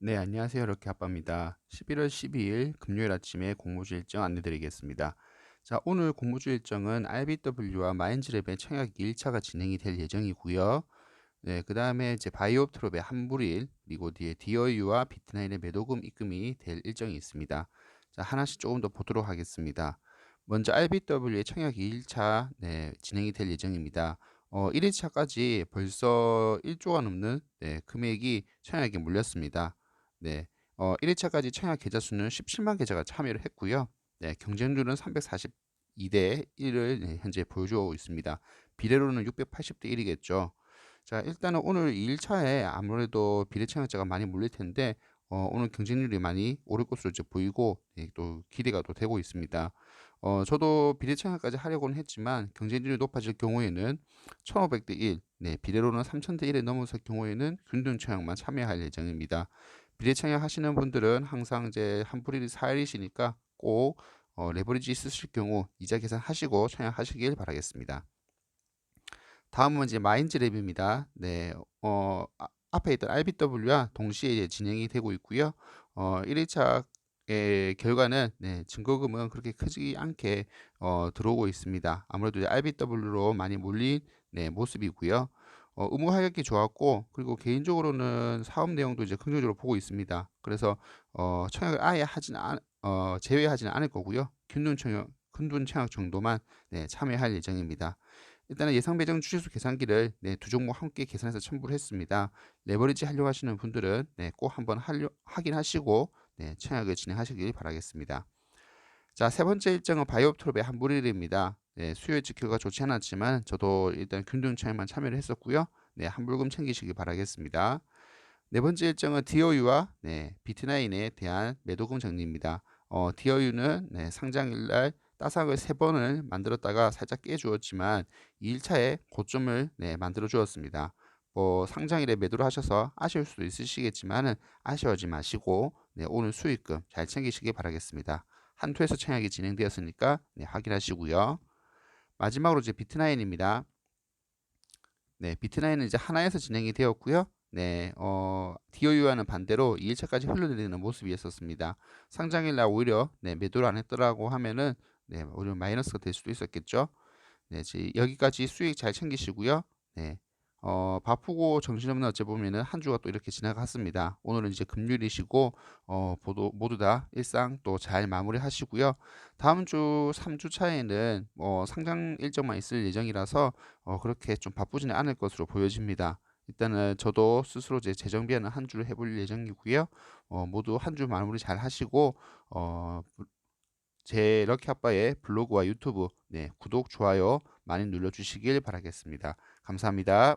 네, 안녕하세요. 이렇게 아빠입니다. 11월 12일 금요일 아침에 공모주 일정 안내드리겠습니다. 자, 오늘 공모주 일정은 RBW와 마인즈랩의 청약 1차가 진행이 될 예정이고요. 네, 그 다음에 이제 바이오트롭의 한불일, 그리고 뒤에 디어유와 비트나인의 매도금 입금이 될 일정이 있습니다. 자, 하나씩 조금 더 보도록 하겠습니다. 먼저 RBW의 청약 2일차 네, 진행이 될 예정입니다. 어, 1일차까지 벌써 1조가 넘는 네, 금액이 청약에 몰렸습니다. 네. 어, 1회차까지 청약 계좌 수는 17만 계좌가 참여를 했고요. 네, 경쟁률은 342대 1을 네, 현재 보여주고 있습니다. 비례로는 680대 1이겠죠. 자, 일단은 오늘 2일차에 아무래도 비례 청약자가 많이 몰릴 텐데 어, 오늘 경쟁률이 많이 오를 것으로 이제 보이고 네, 또 기대가 또 되고 있습니다. 어, 저도 비례 청약까지 하려고는 했지만 경쟁률이 높아질 경우에는 1500대 1, 네, 비례로는 3000대 1에 넘어설 경우에는 균등 청약만 참여할 예정입니다. 비례 청약 하시는 분들은 항상 이제 한불일이 4일이시니까 꼭 어, 레버리지 있으실 경우 이자 계산하시고 청약하시길 바라겠습니다. 다음은 이제 마인즈 랩입니다. 네, 어, 아, 앞에 있던 RBW와 동시에 진행이 되고 있고요. 어, 1일차의 결과는 네, 증거금은 그렇게 크지 않게 어, 들어오고 있습니다. 아무래도 RBW로 많이 몰린 네, 모습이고요. 어, 의무 하격이 좋았고 그리고 개인적으로는 사업 내용도 이제 긍정적으로 보고 있습니다. 그래서 어, 청약을 아예 하진 않, 어, 제외하지는 않을 거고요. 균등 청약, 균등 청약 정도만 네, 참여할 예정입니다. 일단은 예상 배정 주식수 계산기를 네, 두 종목 함께 계산해서 첨부를 했습니다. 레버리지 하려고 하시는 분들은 네, 꼭 한번 하려, 확인하시고 네, 청약을 진행하시길 바라겠습니다. 자, 세 번째 일정은 바이오트롭의 한불일입니다. 네, 수요일 지표가 좋지 않았지만 저도 일단 균등 차익만 참여를 했었고요. 네, 한불금 챙기시기 바라겠습니다. 네 번째 일정은 디어유와 네, 비트나인에 대한 매도금 정리입니다. 어, 디어유는 네, 상장일날 따삭을 세 번을 만들었다가 살짝 깨주었지만 2일차에 고점을 네, 만들어 주었습니다. 뭐 상장일에 매도를 하셔서 아쉬울 수도 있으시겠지만 아쉬워하지 마시고 네, 오늘 수익금 잘 챙기시기 바라겠습니다. 한 투에서 청약이 진행되었으니까 네, 확인하시고요. 마지막으로 이제 비트나인입니다. 네, 비트나인은 이제 하나에서 진행이 되었고요. 네, 어, 디오유와는 반대로 2일차까지 흘러내리는 모습이었었습니다. 상장일 날 오히려 네, 매도를 안 했더라고 하면은 네, 오히려 마이너스가 될 수도 있었겠죠. 네, 여기까지 수익 잘 챙기시고요. 네, 어, 바쁘고 정신없는 어째 보면은 한 주가 또 이렇게 지나갔습니다. 오늘은 이제 금요일이시고 어, 모두, 모두 다 일상 또 잘 마무리하시고요. 다음 주 3주 차에는 어, 상장 일정만 있을 예정이라서 어, 그렇게 좀 바쁘지는 않을 것으로 보여집니다. 일단은 저도 스스로 제 재정 비하는 한 주를 해볼 예정이고요. 어, 모두 한 주 마무리 잘 하시고 어, 제 럭키 아빠의 블로그와 유튜브 네, 구독, 좋아요 많이 눌러주시길 바라겠습니다. 감사합니다.